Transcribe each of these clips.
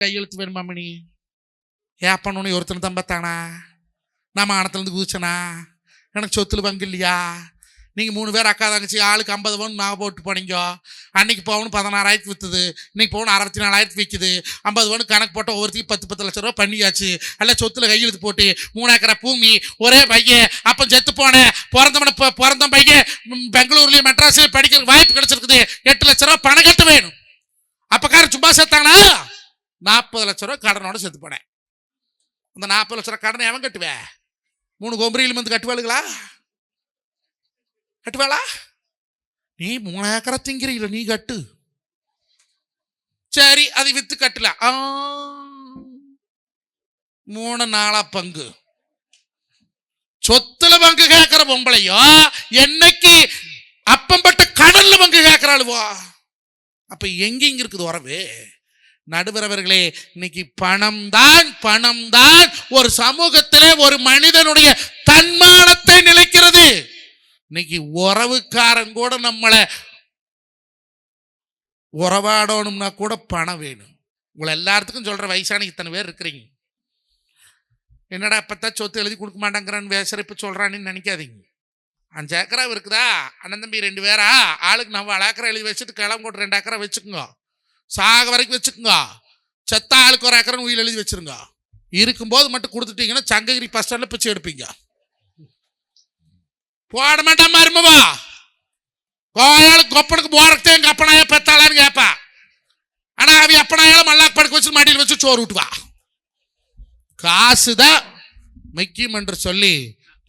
கையெழுத்து வேணுமா மணி? ஏப்பன்னு ஒருத்தனை தம்பத்தானா நான் மானத்துலேருந்து குதிச்சனா? எனக்கு சொத்துல பங்கு இல்லையா? நீங்கள் மூணு பேர் அக்கா தங்கச்சி ஆளுக்கு ஐம்பது பவுன் நான் போட்டு போனீங்க. அன்னைக்கு பவுன் பதினாறாயிரத்து விற்றுது இன்னைக்கு பவுன் அறுபத்தி நாலாயிரத்து விற்குது ஐம்பது பவுன் கணக்கு போட்ட ஒவ்வொருத்தையும் பத்து பத்து லட்ச ரூபா பண்ணியாச்சு. எல்லாம் சொத்துல கையெழுத்து போட்டு மூணு பூமி ஒரே பையன். அப்போ செத்து போனேன் பிறந்தவன பிறந்த பையன் பெங்களூர்லேயும் மெட்ராஸ்லேயும் படிக்கிற படிக்கிறதுக்கு வாய்ப்பு கிடைச்சிருக்குது. எட்டு லட்ச ரூபா பணம் கட்ட வேணும். அப்பக்காரன் சும்மா சேர்த்தாங்கண்ணா நாற்பது லட்ச ரூபா கடனோட செத்து போனேன். அந்த நாற்பது லட்ச ரூபா கடனை எவன் கட்டுவேன் மூணு கொம்பரியிலும் வந்து கட்டுவாளுங்களா கட்டுவாளா? நீ மூணு ஏக்கரை திங்கிறீங்கள நீ கட்டு. சரி அதை வித்து கட்டல ஆ, மூணு நாளா பங்கு. சொத்துல பங்கு கேட்கிற பொம்பளையோ என்னைக்கு அப்பம்பட்ட கடல்ல பங்கு கேட்கிறாளுவோ அப்ப எங்க இருக்குது உறவு? நடுவரவர்களே இன்னைக்கு பணம் தான் பணம் தான் ஒரு சமூகத்திலே ஒரு மனிதனுடைய தன்மானத்தை நிலைக்கிறது. இன்னைக்கு உறவுக்காரன் கூட நம்மளை உறவாடணும்னா கூட பணம் வேணும். உங்களை எல்லாத்துக்கும் சொல்ற வயசான இத்தனை பேர் இருக்கிறீங்க. என்னடா இப்பத்தான் சொத்து எழுதி கொடுக்க மாட்டேங்கிறான்னு பேசுற இப்ப சொல்றான்னு நினைக்காதீங்க. அஞ்சு ஏக்கரா இருக்குதா? அண்ணன் தம்பி ரெண்டு பேரா? ஆளுக்கு நம்ம ஏக்கரா எழுதி வச்சுட்டு கிளம்பு ரெண்டு ஏக்கரா வச்சுக்கோங்க. சாக வரைக்கும் வச்சுக்கோங்க. செத்த ஆளுக்கு ஒரு ஏக்கரன் உயிர் எழுதி வச்சுருங்க. இருக்கும்போது மட்டும் கொடுத்துட்டீங்கன்னா சங்ககிரி பஸ் ஸ்டாண்டில் பிச்சை எடுப்பீங்க. போட மாட்டான் மருமவா. கோயாளுக்கு கொப்பனுக்கு போறதே எங்கள் அப்பனாயா பெத்தாளான்னு கேப்பா ஆனா அவ அப்பனாயாலும் மல்லாக்கு படுக்க வச்சு மடியில் வச்சு சோறு விட்டுவா காசுதான் முக்கியம் என்று சொல்லி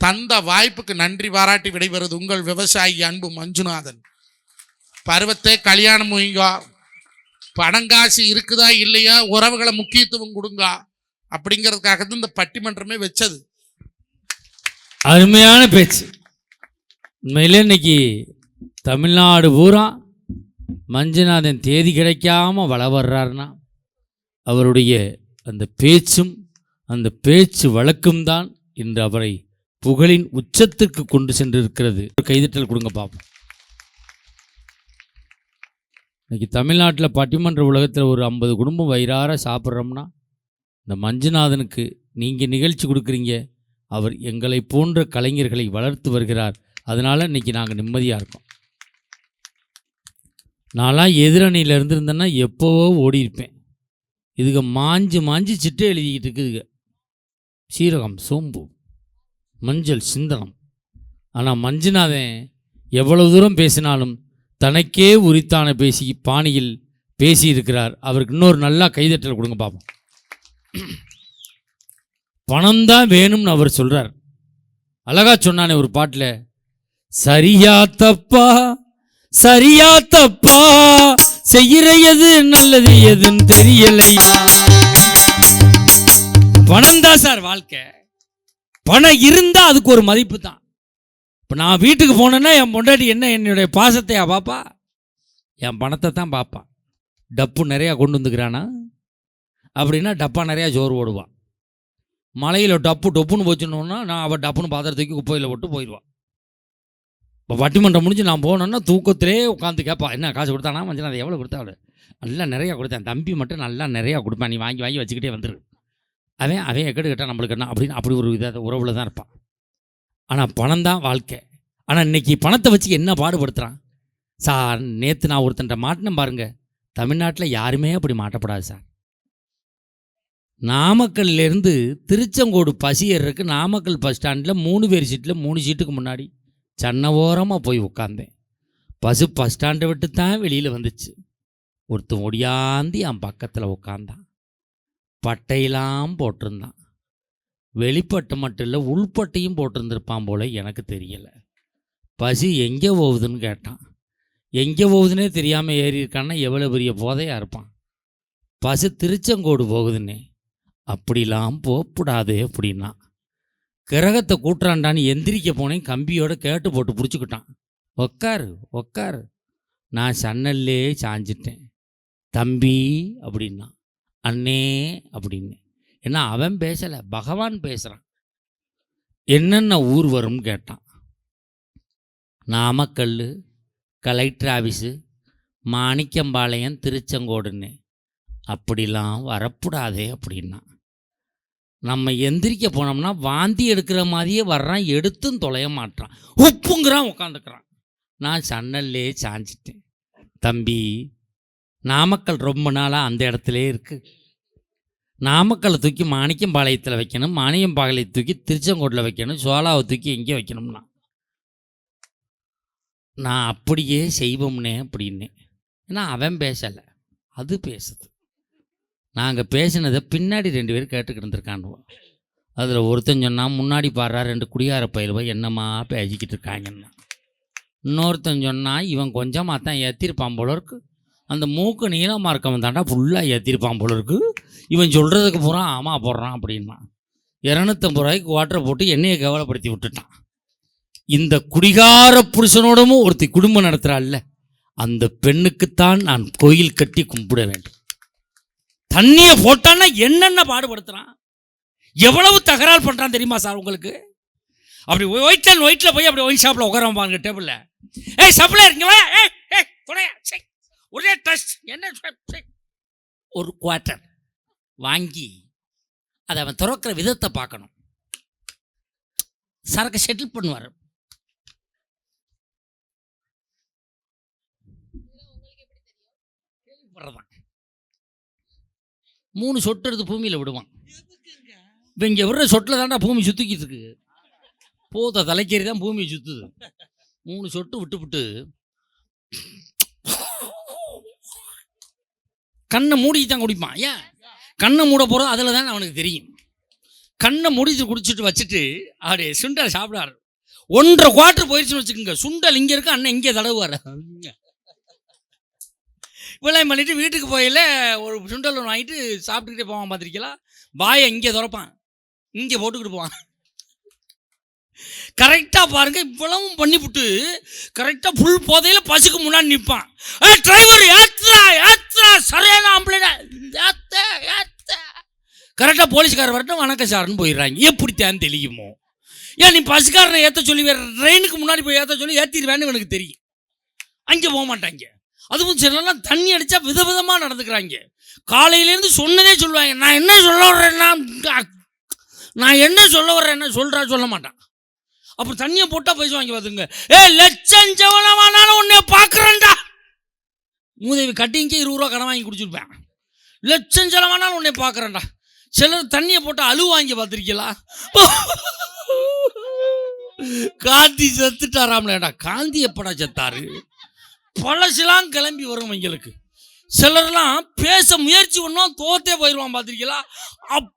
தந்த வாய்ப்புக்கு நன்றி பாராட்டி விடைபெறுவது உங்கள் விவசாயி அன்பு மஞ்சுநாதன். பருவத்தை கல்யாணம் முயங்கோ பணங்காசு இருக்குதா இல்லையா? உறவுகளை முக்கியத்துவம் கொடுங்க. அப்படிங்கிறதுக்காக தான் இந்த பட்டிமன்றமே வச்சது. அருமையான பேச்சு. உண்மையிலே இன்னைக்கு தமிழ்நாடு பூரா மஞ்சுநாதன் தேதி கிடைக்காம வள வர்றாருன்னா அவருடைய அந்த பேச்சும் அந்த பேச்சு வழக்கும் தான் இன்று அவரை புகழின் உச்சத்துக்கு கொண்டு சென்றிருக்கிறது. ஒரு கைதட்டல் கொடுங்க பார்ப்போம் இன்றைக்கி தமிழ்நாட்டில் பட்டிமன்ற உலகத்தில் ஒரு ஐம்பது குடும்பம் வயிறார சாப்பிட்றோம்னா இந்த மஞ்சுநாதனுக்கு நீங்கள் நிகழ்ச்சி கொடுக்குறீங்க. அவர் எங்களை போன்ற கலைஞர்களை வளர்த்து வருகிறார். அதனால் இன்னைக்கு நாங்கள் நிம்மதியாக இருக்கோம். நான்லாம் எதிரணியில் இருந்திருந்தேன்னா எப்போவோ ஓடியிருப்பேன். இதுக மாஞ்சு மாஞ்சு சிட்டை எழுதிக்கிட்டு இருக்குதுங்க சீரகம் சோம்பு மஞ்சள் சிந்தனம். ஆனால் மஞ்சுநாதன் எவ்வளவு தூரம் பேசினாலும் தனக்கே உரித்தான பேசி பாணியில் பேசியிருக்கிறார். அவருக்கு இன்னொரு நல்லா கைதட்டல் கொடுங்க பார்ப்போம் பணம் தான் வேணும்னு அவர் சொல்கிறார் அழகா சொன்னானே ஒரு பாட்டில் சரியா தப்பா சரியா தப்பா செய்கிற எது நல்லது எதுன்னு தெரியலையா? பணம் தான் சார் வாழ்க்கை. பணம் இருந்தா அதுக்கு ஒரு மதிப்பு தான். இப்போ நான் வீட்டுக்கு போனேன்னா என் பொண்டாட்டி என்ன என்னுடைய பாசத்தையா பாப்பா? என் பணத்தை தான் பார்ப்பான் டப்பு நிறையா கொண்டு வந்துக்கிறானா? அப்படின்னா டப்பா நிறையா ஜோறு ஓடுவான் மலையில் டப்பு டப்புன்னு போச்சுனோன்னா நான் அவள் டப்புன்னு பாத்திரம் தூக்கி குப்பையில் போட்டு போயிடுவான் இப்போ வட்டிமன்றம் முடிஞ்சு நான் போனோன்னா தூக்கத்திலே உட்காந்து கேட்பா என்ன காசு கொடுத்தானா? மஞ்சள் அதை எவ்வளோ கொடுத்தாள் நல்லா நிறையா கொடுத்தேன். தம்பி மட்டும் நல்லா நிறையா கொடுப்பேன். நீ வாங்கி வாங்கி வச்சுக்கிட்டே வந்துரு. அவன் அவன் எக்கடு கேட்டால் நம்மளுக்கு என்ன? அப்படின்னு அப்படி ஒரு இதை உறவில் தான் இருப்பான். ஆனால் பணம் தான் வாழ்க்கை. ஆனால் இன்னைக்கு பணத்தை வச்சு என்ன பாடுபடுத்துகிறான் சார் நேற்று நான் ஒருத்தன்ட்ட மாட்டினேன் பாருங்கள் தமிழ்நாட்டில் யாருமே அப்படி மாட்டப்படாது சார். நாமக்கல்லேருந்து திருச்செங்கோடு பசி ஏறுறதுக்கு நாமக்கல் பஸ் ஸ்டாண்டில் மூணு பேர் சீட்டில் மூணு சீட்டுக்கு முன்னாடி சன்ன ஓரமாக போய் உட்காந்தேன் பசு பஸ் ஸ்டாண்டை விட்டு தான் வெளியில் வந்துச்சு. ஒருத்தன் ஒடியாந்து என் பக்கத்தில் உட்காந்தான் பட்டையெல்லாம் போட்டிருந்தான். வெளிப்பட்டு மட்டும் இல்லை உள்பட்டையும் போட்டிருந்திருப்பான் போல எனக்கு தெரியலை. பசி எங்கே போகுதுன்னு கேட்டான். எங்கே போகுதுன்னே தெரியாமல் ஏறி இருக்கான்னா எவ்வளோ பெரிய போதையாக இருப்பான். பசு திருச்செங்கோடு போகுதுன்னே. அப்படிலாம் போகக்கூடாது அப்படின்னா. கிரகத்தை கூட்டுறான்டான்னு எந்திரிக்க போனேன் கம்பியோட கேட்டு போட்டு பிடிச்சிக்கிட்டான். உக்காரு உக்காரு. நான் சன்னல்லே சாஞ்சிட்டேன். தம்பி அப்படின்னா. அண்ணே அப்படின்னு. ஏன்னா அவன் பேசலை. பகவான் பேசுகிறான் என்னென்ன ஊர் வரும்னு கேட்டான். நாமக்கல் கலெக்டர் ஆஃபீஸு மாணிக்கம்பாளையம் திருச்செங்கோடுன்னு. அப்படிலாம் வரக்கூடாதே அப்படின்னா. நம்ம எந்திரிக்க போனோம்னா வாந்தி எடுக்கிற மாதிரியே வர்றான் எடுத்தும் தொலைய மாட்டான் உப்புங்கிறான் உட்காந்துக்கிறான் நான் சன்னல்லே சாஞ்சிட்டேன். தம்பி நாமக்கல் ரொம்ப நாளாக அந்த இடத்துலே இருக்குது நாமக்கல்லை தூக்கி மாணிக்கம்பாளையத்தில் வைக்கணும் மாணிக்கம்பாளையத்தை தூக்கி திருச்செங்கோட்டில் வைக்கணும் சோலாவை தூக்கி எங்கே வைக்கணும்னா. நான் அப்படியே செய்வோம்னே அப்படின்னே. ஏன்னா அவன் பேசலை அது பேசுது. நாங்கள் பேசினதை பின்னாடி ரெண்டு பேர் கேட்டுக்கிட்டு இருந்திருக்கானுவோ அதில் ஒருத்தன் சொன்னால் முன்னாடி பாடுறா ரெண்டு குடியார பயிலுவ என்னம்மா பேசிக்கிட்டு இருக்காங்கன்னா? இன்னொருத்தன் சொன்னால் இவன் கொஞ்சமாக தான் ஏற்றிருப்பான் போல இருக்குது அந்த மூக்கு நீளமாக இருக்கவன் தாண்டா ஃபுல்லாக ஏற்றிருப்பான் போல இருக்கு. இவன் சொல்கிறதுக்கு பூரா ஆமாம் போடுறான் அப்படின்னா. இரநூத்தம்பது ரூபாய்க்கு வாட்டரை போட்டு என்னையை கவலைப்படுத்தி விட்டுட்டான். இந்த குடிகார புருஷனோடமும் ஒருத்தி குடும்பம் நடத்துகிறாள்ல அந்த பெண்ணுக்குத்தான் நான் கோயில் கட்டி கும்பிட வேண்டும். தண்ணியை போட்டான்னா என்னென்ன பாடுபடுத்துகிறான் எவ்வளவு தகராறு பண்ணுறான் தெரியுமா சார் உங்களுக்கு? அப்படி ஒயிட் அண்ட் ஒயிட்டில் போய் அப்படி ஒயின் ஷாப்பில் உட்கார பாருங்க டேபிளில் ஏய் சப்ளை இருக்கீங்களா ஏய் ஏய் துணையா சை ஒரே டஸ்ட். என்ன. ஒரு குவார்ட்டர் வாங்கி அதை அவன் திறக்கிற விதத்தை பார்க்கணும். சரக்கு செட்டில் பண்ணுவார். கேள்விப்படுறதான். மூணு சொட்டு எடுத்து பூமியில் விடுவான். இப்போ இங்கே விடுற சொட்டில் தாண்டா பூமி சுற்றிக்கிட்டு இருக்கு. போத தலைக்கேறி தான் பூமி சுற்றுது மூணு சொட்டு விட்டு விட்டு கண்ணை மூடி தான் குடிப்பான். ஏன்? கண்ணை மூட போகிறோம் அதில் தான் அவனுக்கு தெரியும். கண்ணை முடிச்சு குடிச்சிட்டு வச்சுட்டு அப்படியே சுண்டல் சாப்பிடாரு. ஒன்றரை குவார்டர் போயிடுச்சுன்னு வச்சுக்கோங்க. சுண்டல் இங்கே இருக்கு அண்ணன் இங்கே தடவுவார். விளையம் பண்ணிட்டு வீட்டுக்கு போயில ஒரு சுண்டல் ஒன்று வாங்கிட்டு சாப்பிட்டுக்கிட்டே போவான் பார்த்துருக்கீங்களா வாயை இங்கே திறப்பான். இங்கே போட்டுக்கிட்டு போவான். கரெக்டாக பாருங்க இவ்வளவும் பண்ணிவிட்டு கரெக்டாக ஃபுல் போதையில் பசுக்கு முன்னாடி நிற்பான் ஏ டிரைவர் ஏத்துறா ஏத்துறா சரியான ஆம்பளை ஏத்த ஏத்த. கரெக்டாக போலீஸ்காரர் வரட்டும் வணக்கம் சார்னு போயிடுறாங்க. எப்படி தான் தெளியுமோ ஏன் நீ பஸ்காரனை ஏற்ற சொல்லி வேற ட்ரெயினுக்கு முன்னாடி போய் ஏற்ற சொல்லி ஏற்றிடுவேன்னு எனக்கு தெரியும். அங்கே போக மாட்டாங்க. அதுவும் சிலர்லாம் தண்ணி அடித்தா விதவிதமாக நடந்துக்கிறாங்க. காலையிலேருந்து சொன்னதே சொல்லுவாங்க. நான் என்ன சொல்ல வர்றேன்னா நான் என்ன சொல்ல வர்றேன்னா சொல்கிறா சொல்ல மாட்டான். அப்புறம் தண்ணியை போட்டால் பேசுவாங்க பார்த்துங்க ஏ லட்சம் ஜவனமானாலும் உன்னை பார்க்குறேன்டா. மூதேவி கட்டிங்கே இருபது ரூபா கடன் வாங்கி குடிச்சிருப்பேன். லட்சம் செலவானாலும் உன்னை பார்க்குறேன்டா. சிலர் தண்ணியை போட்டால் அழு வாங்கி பார்த்துருக்கீங்களா? காந்தி செத்துட்டாராம்லடா. காந்தி எப்படா செத்தாரு? பழசெல்லாம் கிளம்பி வரும் எங்களுக்கு சிலர்லாம் பேச முயற்சி பண்ணோம் தோத்தே போயிடுவான் பார்த்துருக்கீங்களா? அப்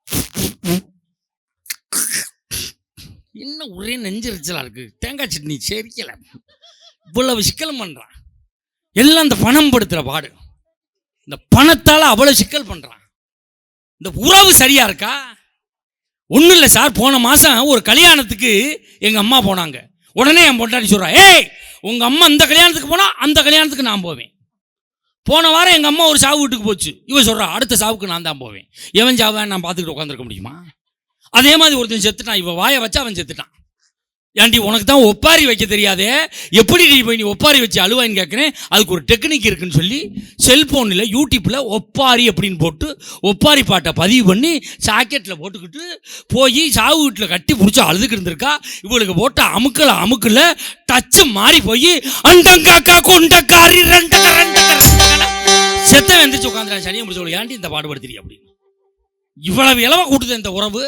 இன்னும் ஒரே நெஞ்சரிச்சலாக இருக்குது தேங்காய் சட்னி செரிக்கலை. இவ்வளவு சிக்கலும் பண்ணுறான் எல்லாம் இந்த பணம் படுத்துகிற பாடு. இந்த பணத்தால் அவ்வளோ சிக்கல் பண்ணுறான் இந்த உறவு சரியாக இருக்கா? ஒன்றும் இல்லை சார் போன மாதம் ஒரு கல்யாணத்துக்கு எங்கள் அம்மா போனாங்க. உடனே என் பொண்டாட்டி சொல்கிறா ஏய் உங்கள் அம்மா இந்த கல்யாணத்துக்கு போனால் அந்த கல்யாணத்துக்கு நான் போவேன். போன வாரம் எங்கள் அம்மா ஒரு சாவு வீட்டுக்கு போச்சு. இவன் சொல்கிறா அடுத்த சாவுக்கு நான் தான் போவேன். எவன் சாவை நான் பார்த்துக்கிட்டு உட்காந்துருக்க முடியுமா? அதே மாதிரி ஒருத்தன் செத்துட்டான். இவன் வாயை வச்சு அவன் செத்துட்டான். ஏன்டி உனக்கு தான் ஒப்பாரி வைக்க தெரியாதே? எப்படி நீ போய் நீ ஒப்பாரி வச்சு அழுவான்னு கேட்குறேன் அதுக்கு ஒரு டெக்னிக் இருக்குன்னு சொல்லி செல்ஃபோனில் யூடியூப்பில் ஒப்பாரி அப்படின்னு போட்டு ஒப்பாரி பாட்டை பதிவு பண்ணி சாக்கெட்டில் போட்டுக்கிட்டு போய் சாவு வீட்டில் கட்டி பிடிச்சி அழுதுக்கு இருந்திருக்கா. இவளுக்கு போட்ட அமுக்கல அமுக்கில் டச்சு மாறி போய் அண்டங்காக்கா கொண்டக்காரி ரெண்டக்க ரெண்டக்க செத்த வெந்துச்சு உட்காந்துறான் சனியை முடிச்சு ஏன்டி இந்த பாடுபடுத்துறீ அப்படின்னு. இவ்வளவு இளவ கூட்டுது இந்த உறவு.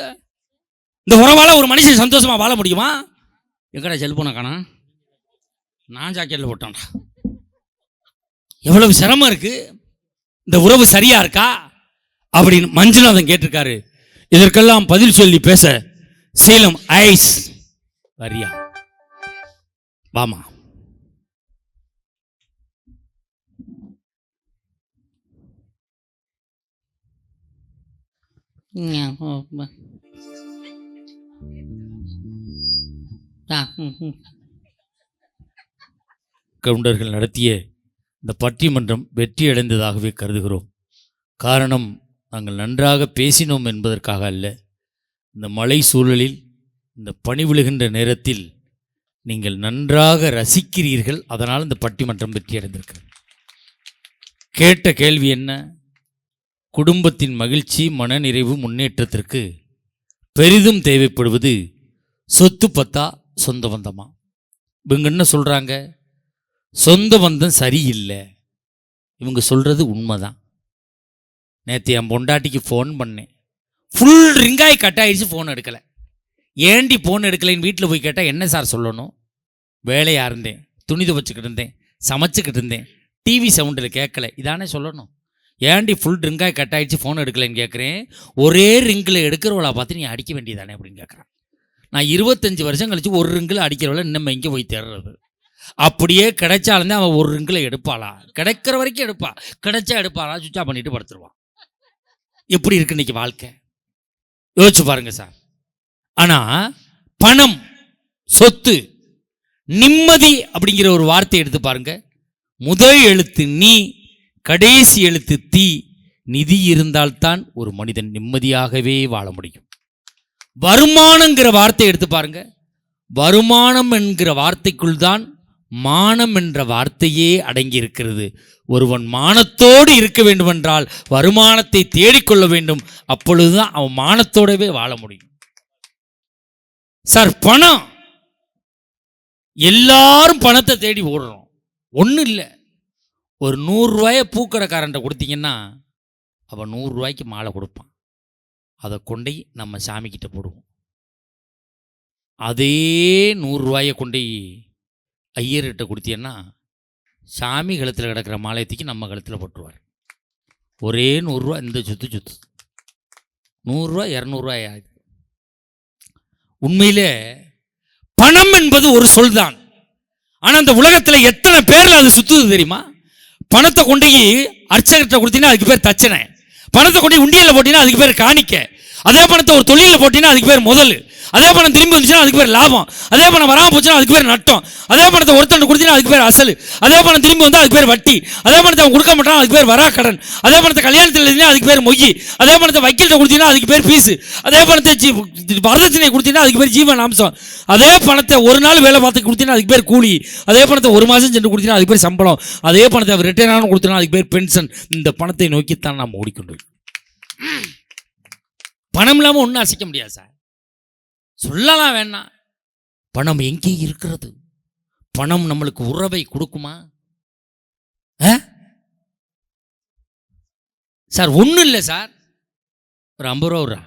இந்த உறவால் ஒரு மனுஷன் சந்தோஷமாக வாழ முடியுமா? எங்கடா செல்போனை காணா? நான் ஜாக்கெட்டில் போட்டான்டா. எவ்வளவு சிரமம் இருக்கு? இந்த உறவு சரியாக இருக்கா? அப்படின்னு மஞ்சுநாதன் கேட்டிருக்காரு. இதற்கெல்லாம் பதில் சொல்லி பேச சேலம் ஐஸ் வரியா? வாமா. கவுண்டர்கள் நடத்திய இந்த பட்டிமன்றம் வெற்றியடைந்ததாகவே கருதுகிறோம். காரணம் நாங்கள் நன்றாக பேசினோம் என்பதற்காக அல்ல. இந்த மழை சூழலில் இந்த பனி விழுகின்ற நேரத்தில் நீங்கள் நன்றாக ரசிக்கிறீர்கள். அதனால் இந்த பட்டிமன்றம் வெற்றியடைந்திருக்கு கேட்ட கேள்வி என்ன? குடும்பத்தின் மகிழ்ச்சி மனநிறைவு முன்னேற்றத்திற்கு பெரிதும் தேவைப்படுவது சொத்து பத்தா? சொந்த பந்தமா? இவங்க என்ன சொல்கிறாங்க சொந்த பந்தம் சரியில்லை. இவங்க சொல்கிறது உண்மைதான். நேற்று என் பொண்டாட்டிக்கு ஃபோன் பண்ணேன். ஃபுல் ரிங்காய் கட் ஆகிடுச்சு ஃபோன் எடுக்கலை. ஏண்டி ஃபோன் எடுக்கலைன்னு வீட்டில் போய் கேட்டால் என்ன சார் சொல்லணும்? வேலையாக இருந்தேன். துணி துவச்சிக்கிட்டு இருந்தேன். சமைச்சிக்கிட்டு இருந்தேன். டிவி சவுண்டில் கேட்கல. இதானே சொல்லணும். ஏண்டி ஃபுல் ரிங்காய் கட் ஆகிடுச்சு ஃபோன் எடுக்கலைன்னு கேட்குறேன்? ஒரே ரிங்கில் எடுக்கிறவளா பார்த்து நீ அடிக்க வேண்டியதானே அப்படின்னு கேட்குறான். நான் இருபத்தஞ்சி வருஷம் கழிச்சு ஒரு ரிங்கில் அடிக்கிறவள இன்னும் இங்கே போய் தேடுறது. அப்படியே கிடைச்சாலும் தான் அவன் ஒரு ரிங்கில் எடுப்பாளா? கிடைக்கிற வரைக்கும் எடுப்பா. கிடைச்சா எடுப்பாளா? சுவிட்ச் பண்ணிட்டு படுத்துருவான். எப்படி இருக்கு இன்னைக்கு வாழ்க்கை? யோசிச்சு பாருங்க சார். ஆனா பணம் சொத்து நிம்மதி அப்படிங்கிற ஒரு வார்த்தை எடுத்து பாருங்க. முதல் எழுத்து நீ கடைசி எழுத்து தீ. நிதி இருந்தால்தான் ஒரு மனிதன் நிம்மதியாகவே வாழ முடியும். வருமானங்கிற வார்த்தை எடுத்து பாருங்க. வருமானம் என்கிற வார்த்தைக்குள் தான் மானம் என்ற வார்த்தையே அடங்கி இருக்கிறது ஒருவன் மானத்தோடு இருக்க வேண்டுமென்றால் வருமானத்தை தேடிக்கொள்ள வேண்டும். அப்பொழுதுதான் அவன் மானத்தோடவே வாழ முடியும். சார் பணம். எல்லாரும் பணத்தை தேடி ஓடுறோம். ஒன்றும் இல்லை. ஒரு நூறுரூவாய பூக்கடைக்காரன்ட்ட கொடுத்தீங்கன்னா அவன் நூறுரூவாய்க்கு மாலை கொடுப்பான். அதை கொண்டை நம்ம சாமிக்கிட்ட போடுவோம். அதே நூறுரூவாயை கொண்டு ஐயர்கிட்ட கொடுத்தீங்கன்னா சாமி கழுத்தில் கிடக்கிற மாலையத்துக்கு நம்ம கழுத்தில் போட்டுருவார். ஒரே நூறுரூவா இந்த சுத்து சுத்து. நூறுரூவா இரநூறுவாய் ஆகுது. உண்மையிலே பணம் என்பது ஒரு சொல் தான் ஆனால் அந்த உலகத்தில் எத்தனை பேரில் அது சுற்றுது தெரியுமா? பணத்தை கொண்டு போய் அர்ச்சகர்கிட்ட கொடுத்தீங்கன்னா அதுக்கு பேர் தச்சனை பணத்தை கொண்டு உண்டியல போட்டீங்கன்னா அதுக்கு பேர் காணிக்க. அதே பணத்தை ஒரு தொழிலில் போட்டீங்கன்னா அதுக்கு பேர் முதல். அதே பணம் திரும்பி வந்துச்சுன்னா அதுக்கு பேர் லாபம் அதே பணம் வராமல் போச்சுன்னா அதுக்கு பேர் நட்டம் அதே பணத்தை ஒருத்தன் கொடுத்தீங்கன்னா அதுக்கு பேர் அசல் அதே பணம் திரும்பி வந்தால் அதுக்கு பேர் வட்டி அதே பணத்தை அவன் கொடுக்க மாட்டான் அதுக்கு பேர் வரா கடன் அதே பணத்தை கல்யாணத்தில் எழுதினா அதுக்கு பேர் மொய் அதே பணத்தை வக்கீல்கிட்ட கொடுத்தீங்கன்னா அதுக்கு பேர் ஃபீஸ் அதே பணத்தை ஜீ வரதட்சணை கொடுத்தீங்கன்னா அதுக்கு பேர் ஜீவன் அம்சம் அதே பணத்தை ஒரு நாள் வேலை பார்த்து கொடுத்தீங்கன்னா அதுக்கு பேர் கூலி அதே பணத்தை ஒரு மாதம் சென்று கொடுத்தீங்கன்னா அதுக்கு பேர் சம்பளம் அதே பணத்தை ரிட்டர்ன் ஆன கொடுத்தீங்கன்னா அதுக்கு பேர் பென்ஷன் இந்த பணத்தை நோக்கித்தான் நாம் ஓடிக்கொண்டு பணம் இல்லாமல் ஒன்றும் அசைக்க முடியாது சார் சொல்லலாம் வேணாம் பணம் எங்கே இருக்கிறது? பணம் நம்மளுக்கு உறவை கொடுக்குமா? ஆ? சார் ஒன்றும் இல்லை சார். ஒரு ஐம்பது ரூபா விட்றா.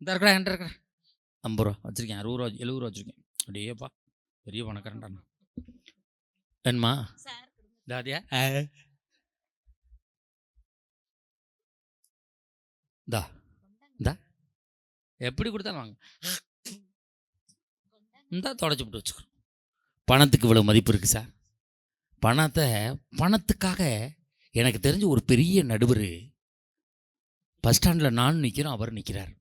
இந்த இருக்கடா என்கிட்ட இருக்கடா. ஐம்பது ரூபா வச்சுருக்கேன் அறுபது ரூபா எழுபது ரூபா வச்சுருக்கேன். அப்படியேப்பா பெரிய பணக்காரன்டா வேணுமா? தாதியா இந்தா. இந்தா. எப்படி கொடுத்தாலும் வாங்க. இந்தா தொடச்சி விட்டு வச்சுக்கணும். பணத்துக்கு இவ்வளோ மதிப்பு இருக்குது சார். பணத்தை பணத்துக்காக எனக்கு தெரிஞ்ச ஒரு பெரிய நடுவர் பஸ் ஸ்டாண்டில் நானும் நிற்கிறோம் அவர் நிற்கிறார்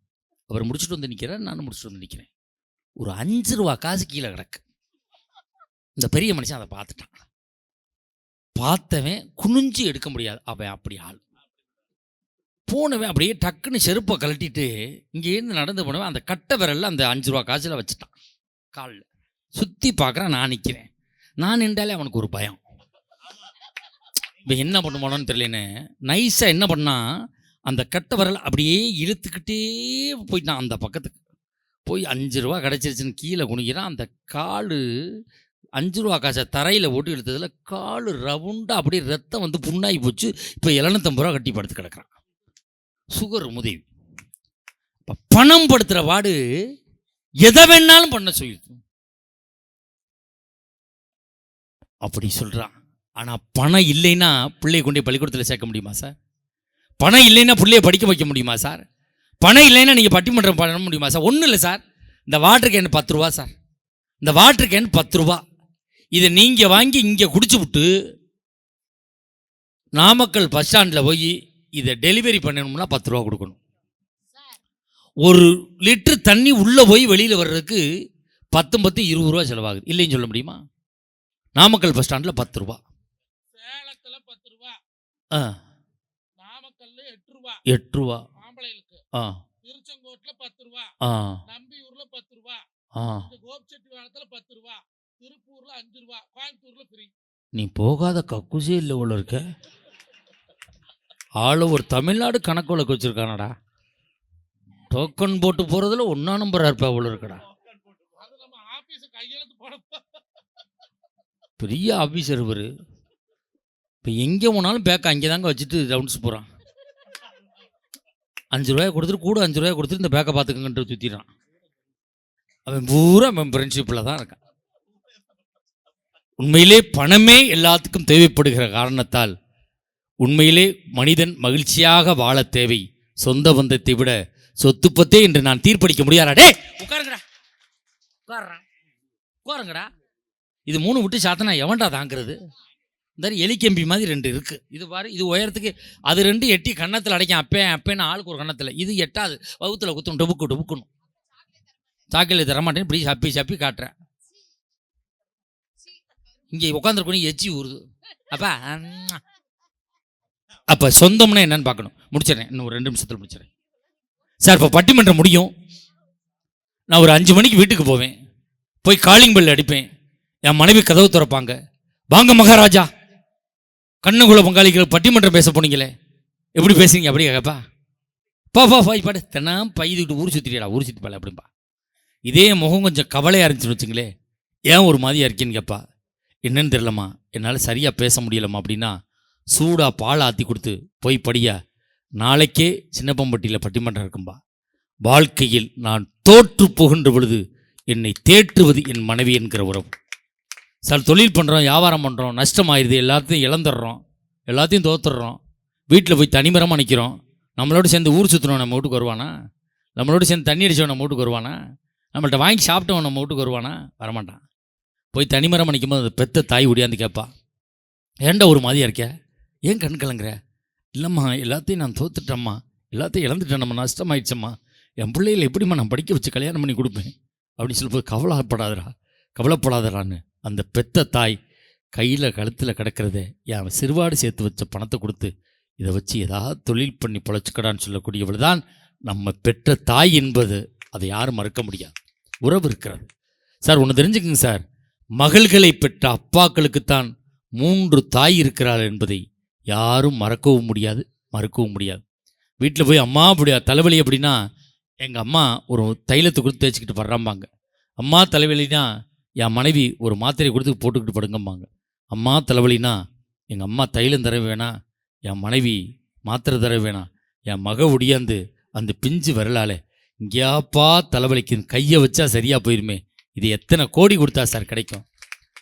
அவர் முடிச்சுட்டு வந்து நிற்கிறார் நானும் முடிச்சுட்டு வந்து நிற்கிறேன் ஒரு அஞ்சு ரூபா காசு கீழே கிடக்கு. இந்த பெரிய மனுஷன் அதை பார்த்துட்டான். பார்த்தவன் குனிஞ்சு எடுக்க முடியாது. அவன் அப்படி ஆள். போனவன் அப்படியே டக்குன்னு செருப்பை கழட்டிட்டு இங்கேருந்து நடந்து போனவன் அந்த கட்டை விரல்ல அந்த அஞ்சு ரூபா காசில் வச்சுட்டான். காலில். சுற்றி பார்க்குறான் நான் நிற்கிறேன் நான் நின்றாலே அவனுக்கு ஒரு பயம். இப்போ என்ன பண்ணுவானோன்னு தெரியலன்னு நைஸாக என்ன பண்ணால் அந்த கட்டை விரல் அப்படியே இழுத்துக்கிட்டே போயிட்டான் அந்த பக்கத்துக்கு. போய் அஞ்சு ரூபா கிடச்சிருச்சுன்னு கீழே குனிக்கிறான். அந்த காலு அஞ்சு ரூபா காசை தரையில் போட்டு இழுத்ததில் காலு ரவுண்டாக அப்படியே ரத்தம் வந்து புண்ணாகி போச்சு. இப்போ எழுநூத்தம்பது ரூபா கட்டி படுத்து கிடக்குறான். சுகர் முதவி இப்போ பணம் படுத்துகிற வாடு எதை வேணாலும் பண்ண சொல்லிது அப்படி சொல்கிறான் ஆனால் பணம் இல்லைன்னா பிள்ளையை கொண்டு பள்ளிக்கூடத்தில் சேர்க்க முடியுமா சார்? பணம் இல்லைன்னா பிள்ளைய படிக்க வைக்க முடியுமா சார்? பணம் இல்லைன்னா நீங்கள் பட்டிமன்றம் பண்ண முடியுமா சார்? ஒன்றும் இல்லை சார். இந்த வாட்டர் கேன் பத்து ரூபா சார். இந்த வாட்டர் கேன் பத்து ரூபா. இதை நீங்கள் வாங்கி இங்கே குடிச்சு விட்டு நாமக்கல் பஸ் ஸ்டாண்டில் போய் இதை டெலிவரி பண்ணணும்னா பத்து ரூபா கொடுக்கணும். ஒரு லிட்டர் தண்ணி உள்ளே போய் வெளியில் வர்றதுக்கு பத்து பத்து இருபது ரூபா செலவாகுது. இல்லைன்னு சொல்ல முடியுமா? நாமக்கல் பஸ் ஸ்டாண்டில் பத்து ரூபா. சேலத்துல பத்து ரூபா. ஆ. நாமக்கல்ல எட்டு ரூபா. எட்டு ரூபா. ஆம்பளைகளுக்கு ஆ. திருச்செங்கோட்டுல பத்து ரூபா. ஆ. நம்பியூர்ல பத்து ரூபா. ஆ. கோபிச்செட்டிவாளத்துல பத்து ரூபா. திருப்பூர்ல அஞ்சு ரூபா. கோயம்புத்தூர்ல ஃப்ரீ நீ போகாத கக்குசே இல்லை உள்ள இருக்க. ஆளு ஒரு தமிழ்நாடு கணக்கு வழக்கு வச்சுருக்கானடா. டோக்கன் போட்டு போகிறதுல ஒன்றா நம்பராக இருப்பா அவ்வளோ இருக்கடா. பெரிய ஆஃபீஸர் இவர். இப்போ எங்கே போனாலும் பேக்கை அங்கே தாங்க வச்சுட்டு ரவுண்ட்ஸ் போகிறான் அஞ்சு ரூபாய் கொடுத்துட்டு கூட அஞ்சு ரூபாய் கொடுத்துட்டு இந்த பேக்கை பார்த்துக்கங்கன்ட்டு சுற்றிடுறான் அவன் பூரா மெம்பர்ஷிப்பில் தான் இருக்கான். உண்மையிலே பணமே எல்லாத்துக்கும் தேவைப்படுகிற காரணத்தால் உண்மையிலே மனிதன் மகிழ்ச்சியாக வாழ தேவை. சொந்த பந்தத்தை விட சொத்து பத்தே என்று நான் தீர்ப்பளிக்க முடியாதா? டே உட்காருங்கடா. உட்காருடா. உட்காருங்கடா. இது மூணு விட்டு சாத்தனா எவன்டா தாங்கிறது? இந்த எலிக்கம்பி மாதிரி ரெண்டு இருக்கு. இது பாரு இது உயரத்துக்கு அது ரெண்டு எட்டி கன்னத்தில் அடைக்கும். அப்பேன் அப்பேன்னு ஆளுக்கு ஒரு கன்னத்தில். இது எட்டாது வகுத்தில் குத்தும் டொபுக்கு டொபுக்கணும். சாக்கில் தரமாட்டேன்னு இப்படி சப்பி சப்பி காட்டுறேன். இங்கே உட்காந்துருக்கணும் எச்சி ஊறுது. அப்பா அப்போ சொந்தம்னா என்னன்னு பார்க்கணும். முடிச்சிடறேன். இன்னும் ஒரு ரெண்டு நிமிஷத்தில் முடிச்சிடறேன். சார் இப்போ பட்டிமன்றம் முடியும். நான் ஒரு அஞ்சு மணிக்கு வீட்டுக்கு போவேன். போய் காலிங் பெல் அடிப்பேன். என் மனைவி கதவு திறப்பாங்க. வாங்க மகாராஜா. கண்ணுக்குள்ள பங்காளிகள் பட்டிமன்றம் பேச போனீங்களே. எப்படி பேசுறீங்க? அப்படியே கேப்பா. பா பா பா பாடு தினம் பையதுக்கிட்டு ஊர் சுற்றிடா ஊர் சுற்றி பால அப்படிம்பா இதே முகம் கொஞ்சம் கவலையாக இருந்துச்சுன்னு வச்சுங்களே ஏன் ஒரு மாதிரியாக இருக்கேன்னு கேட்பா என்னன்னு தெரியலம்மா. என்னால் சரியாக பேச முடியலம்மா அப்படின்னா சூடாக பால் ஆற்றி கொடுத்து போய் படியா நாளைக்கே சின்னப்பம்பட்டியில் பட்டிமன்றம் இருக்கும்பா. வாழ்க்கையில் நான் தோற்று புகின்ற பொழுது என்னை தேற்றுவது என் மனைவி என்கிற உறவு. சார் தொழில் பண்ணுறோம் வியாபாரம் பண்ணுறோம் நஷ்டமாயிருது எல்லாத்தையும் இழந்துடுறோம் எல்லாத்தையும் தோத்துடுறோம். வீட்டில் போய் தனிமரமாக நிற்கிறோம் நம்மளோட சேர்ந்து ஊர் சுற்றுறோம் நம்ம வீட்டுக்கு வருவானா? நம்மளோட சேர்ந்து தண்ணி அடித்தவன் நம்ம வீட்டுக்கு வருவானா? நம்மள்ட்ட வாங்கி சாப்பிட்டவன் நம்ம வீட்டுக்கு வருவானா? வரமாட்டான். போய் தனிமரமாக நிற்கும்போது அந்த பெத்த தாய் ஒடியாந்து கேட்பா ஏன்டா ஒரு மாதிரியா இருக்கே? ஏன் கண் கலங்குற இல்லைம்மா எல்லாத்தையும் நான் தோத்துட்டேம்மா. எல்லாத்தையும் இழந்துட்டேன் நம்ம நஷ்டமாயிடுச்சம்மா. என் பிள்ளைகளை எப்படிம்மா நான் படிக்க வச்சு கல்யாணம் பண்ணி கொடுப்பேன்? அப்படின்னு சொல்லும்போது கவலைப்படாதரா கவலைப்படாதடான்னு அந்த பெத்த தாய் கையில் கழுத்தில் கிடக்கிறத என் சிறுவாடு சேர்த்து வச்ச பணத்தை கொடுத்து இதை வச்சு ஏதாவது தொழில் பண்ணி பொழைச்சிக்கடான்னு சொல்லக்கூடியவள் தான் நம்ம பெற்ற தாய் என்பது. அதை யாரும் மறுக்க முடியாது. உறவு இருக்கிறது. சார் ஒன்று தெரிஞ்சுக்கங்க சார். மகள்களை பெற்ற அப்பாக்களுக்குத்தான் மூன்று தாய் இருக்கிறாள் என்பதை யாரும் மறக்கவும் முடியாது மறுக்கவும் முடியாது. வீட்டில் போய் அம்மா அப்படி தலைவலி அப்படின்னா எங்கள் அம்மா ஒரு தைலத்தை கொடுத்து தேய்ச்சிக்கிட்டு வர்றாம்பாங்க. அம்மா தலைவலினா என் மனைவி ஒரு மாத்திரை கொடுத்து போட்டுக்கிட்டு படுங்கம்பாங்க. அம்மா தலைவலினா எங்கள் அம்மா தைலம் தர வேணாம் என் மனைவி மாத்திரை தர வேணாம் என் மக ஒடியாந்து அந்த பிஞ்சு விரலால இங்கேயாப்பா தலைவலிக்கு கையை வச்சா சரியாக போயிருமே இது எத்தனை கோடி கொடுத்தா சார் கிடைக்கும்?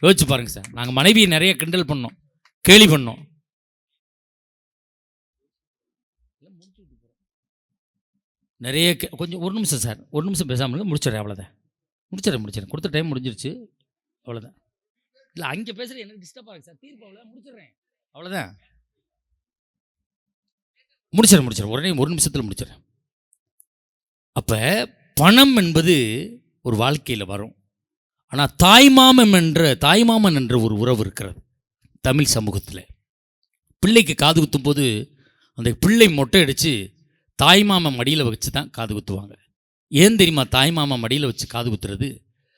யோசிச்சு பாருங்கள் சார். நாங்கள் மனைவியை நிறைய கிண்டல் பண்ணோம் கேலி பண்ணோம். நிறைய கே- கொஞ்சம் ஒரு நிமிஷம் சார் ஒரு நிமிஷம் பேசாமல் முடிச்சிடறேன் முடிச்சிடுறேன் அவ்வளோதான் முடிச்சிடறேன் முடிச்சிடறேன். கொடுத்த டைம் முடிஞ்சிருச்சு. அவ்வளோதான் இல்லை அங்கே பேசுகிற எனக்கு டிஸ்டர்ப் ஆகுது சார். தீர்ப்பு அவ்வளோ முடிச்சிடுறேன். அவ்வளோதான் முடிச்சிடறேன் முடிச்சிடறேன். உடனே ஒரு நிமிஷத்தில் முடிச்சிடறேன். அப்போ பணம் என்பது ஒரு வாழ்க்கையில் வரும். ஆனால் தாய்மாமன் என்ற தாய்மாமன் என்ற ஒரு உறவு இருக்கிறது. தமிழ் சமூகத்தில். பிள்ளைக்கு காது குத்தும் போது அந்த பிள்ளை மொட்டை அடித்து தாய்மாமன் மடியில் வச்சு தான் காது குத்துவாங்க. ஏன் தெரியுமா? தாய்மாமன் மடியில் வச்சு காது குத்துறது?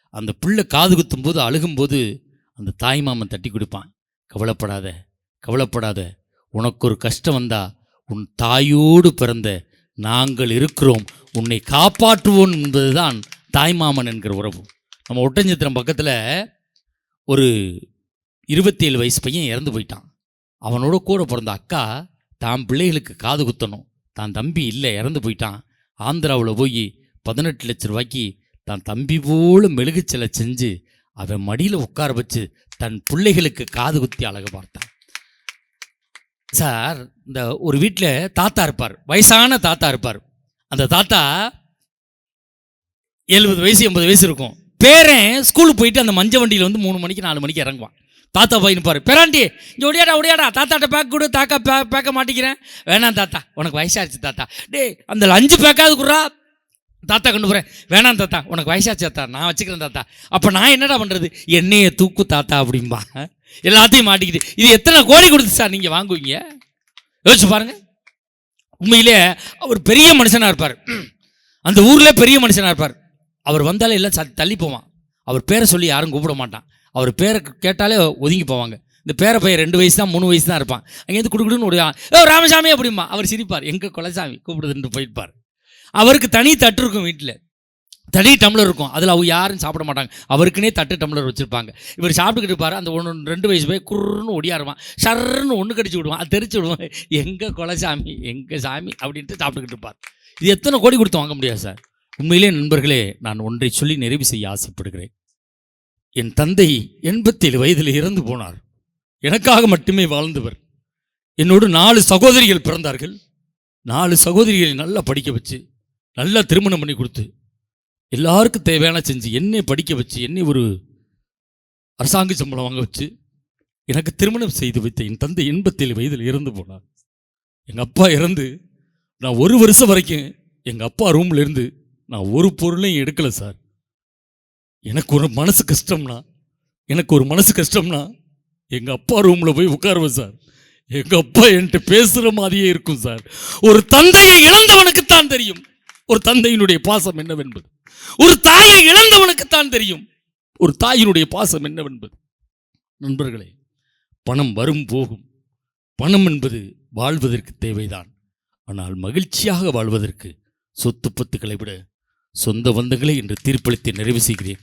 அந்த பிள்ளை காது குத்தும் போது அழுகும்போது அந்த தாய்மாமன் தட்டி கொடுப்பான். கவலைப்படாத கவலைப்படாத. உனக்கு ஒரு கஷ்டம் வந்தா உன் தாயோடு பிறந்த நாங்கள் இருக்கிறோம். உன்னை காப்பாற்றுவோம் என்பதுதான் தாய்மாமன் என்கிற உறவு. நம்ம ஒட்டஞ்சத்திரம் பக்கத்தில் ஒரு இருபத்தேழு வயசு பையன் இறந்து போயிட்டான். அவனோட கூட பிறந்த அக்கா தான் பிள்ளைகளுக்கு காது குத்தணும். தான் தம்பி இல்லை இறந்து போயிட்டான். ஆந்திராவில் போய் பதினெட்டு லட்ச ரூபாய்க்கு தான் தம்பி போல மெழுகுச்சலை செஞ்சு அவன் மடியில் உட்கார வச்சு தன் பிள்ளைகளுக்கு காது குத்தி அழகு பார்த்தான். சார் இந்த ஒரு வீட்டில் தாத்தா இருப்பார். வயசான தாத்தா இருப்பார். அந்த தாத்தா எழுபது வயசு எண்பது வயசு இருக்கும். பேரன் ஸ்கூலுக்கு போயிட்டு அந்த மஞ்ச வண்டியில் வந்து மூணு மணிக்கு நாலு மணிக்கு இறங்குவான். தாத்தா போய் பாரு. பேராண்டி இங்கே ஒடியாடா ஒடியாடா. தாத்தாட்ட பேக் கொடு தாக்கா பே பேக்க மாட்டிக்கிறேன். வேணாம் தாத்தா. உனக்கு வயசாச்சு தாத்தா. டே அந்த அஞ்சு பேக்காவது குடுறா. தாத்தா கொண்டு போகிறேன் வேணாம் தாத்தா. உனக்கு வயசாச்சு தாத்தா. நான் வச்சுக்கிறேன் தாத்தா. அப்போ நான் என்னடா பண்ணுறது என்னையை தூக்கு தாத்தா அப்படிம்பா எல்லாத்தையும் மாட்டிக்கிட்டு இது எத்தனை கோடி கொடுத்து சார் நீங்கள் வாங்குவீங்க? யோசிச்சு பாருங்க. உண்மையிலே அவர் பெரிய மனுஷனாக இருப்பார். அந்த ஊரில் பெரிய மனுஷனாக இருப்பார். அவர் வந்தாலே எல்லாம் தள்ளி போவான். அவர் பேரை சொல்லி யாரும் கூப்பிட மாட்டான். அவர் பேரை கேட்டாலே ஒதுங்கி போவாங்க. இந்த பேர பையன் ரெண்டு வயசு தான் மூணு வயசு தான் இருப்பான் அங்கேருந்து குடுக்குடுன்னு ஒரு ராமசாமி அப்படிமா அவர் சிரிப்பார். எங்கள் குலசாமி? கூப்பிடுதுன்னு போயிருப்பார். அவருக்கு தனி தட்டு இருக்கும் வீட்டில். தனி டம்ளர் இருக்கும். அதில் அவங்க யாரும் சாப்பிட மாட்டாங்க. அவருக்குனே தட்டு டம்ளர் வச்சுருப்பாங்க. இவர் சாப்பிட்டுக்கிட்டு இருப்பார். அந்த ஒன்று ரெண்டு வயசு போய் குருன்னு ஒடியாருவான் ஷர்ன்னு ஒன்று கடிச்சு விடுவான். அது தெரிச்சு விடுவான். எங்கள் குலசாமி? எங்கள் சாமி? அப்படின்ட்டு சாப்பிட்டுக்கிட்டு இருப்பார். இது எத்தனை கோடி கொடுத்து வாங்க முடியாது சார். உண்மையிலே நண்பர்களே நான் ஒன்றை சொல்லி நிறைவு செய்ய ஆசைப்படுகிறேன். என் தந்தை எண்பத்தேழு வயதில் இறந்து போனார். எனக்காக மட்டுமே வாழ்ந்தவர். என்னோடு நாலு சகோதரிகள் பிறந்தார்கள். நாலு சகோதரிகளை நல்லா படிக்க வச்சு நல்லா திருமணம் பண்ணி கொடுத்து எல்லாருக்கும் தேவையான செஞ்சு என்னை படிக்க வச்சு என்னை ஒரு அரசாங்க சம்பளம் வாங்க வச்சு எனக்கு திருமணம் செய்து வைத்த என் தந்தை எண்பத்தேழு வயதில் இறந்து போனார். எங்கள் அப்பா இறந்து நான் ஒரு வருஷம் வரைக்கும் எங்கள் அப்பா ரூம்ல இருந்து நான் ஒரு பொருளையும் எடுக்கலை சார். எனக்கு ஒரு மனசு கஷ்டம்னா எனக்கு ஒரு மனசு கஷ்டம்னா எங்கள் அப்பா ரூமில் போய் உட்காருவேன் சார். எங்கள் அப்பா என்கிட்ட பேசுகிற மாதிரியே இருக்கும் சார். ஒரு தந்தையை இழந்தவனுக்குத்தான் தெரியும். ஒரு தந்தையினுடைய பாசம் என்னவென்பது? ஒரு தாயை இழந்தவனுக்குத்தான் தெரியும். ஒரு தாயினுடைய பாசம் என்னவென்பது? நண்பர்களே பணம் வரும் போகும். பணம் என்பது வாழ்வதற்கு தேவைதான். ஆனால் மகிழ்ச்சியாக வாழ்வதற்கு சொத்து பத்துக்களை விட சொந்த பந்தங்களை என்று தீர்ப்பளித்து நிறைவு செய்கிறேன்.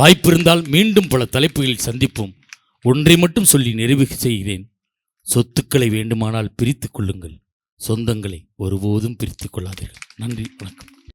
வாய்ப்பிருந்தால் மீண்டும் பல தலைப்புகளில் சந்திப்போம். ஒன்றை மட்டும் சொல்லி நிறைவு செய்கிறேன். சொத்துக்களை வேண்டுமானால் பிரித்து கொள்ளுங்கள். சொந்தங்களை ஒருபோதும் பிரித்துக் கொள்ளாதீர்கள். நன்றி வணக்கம்.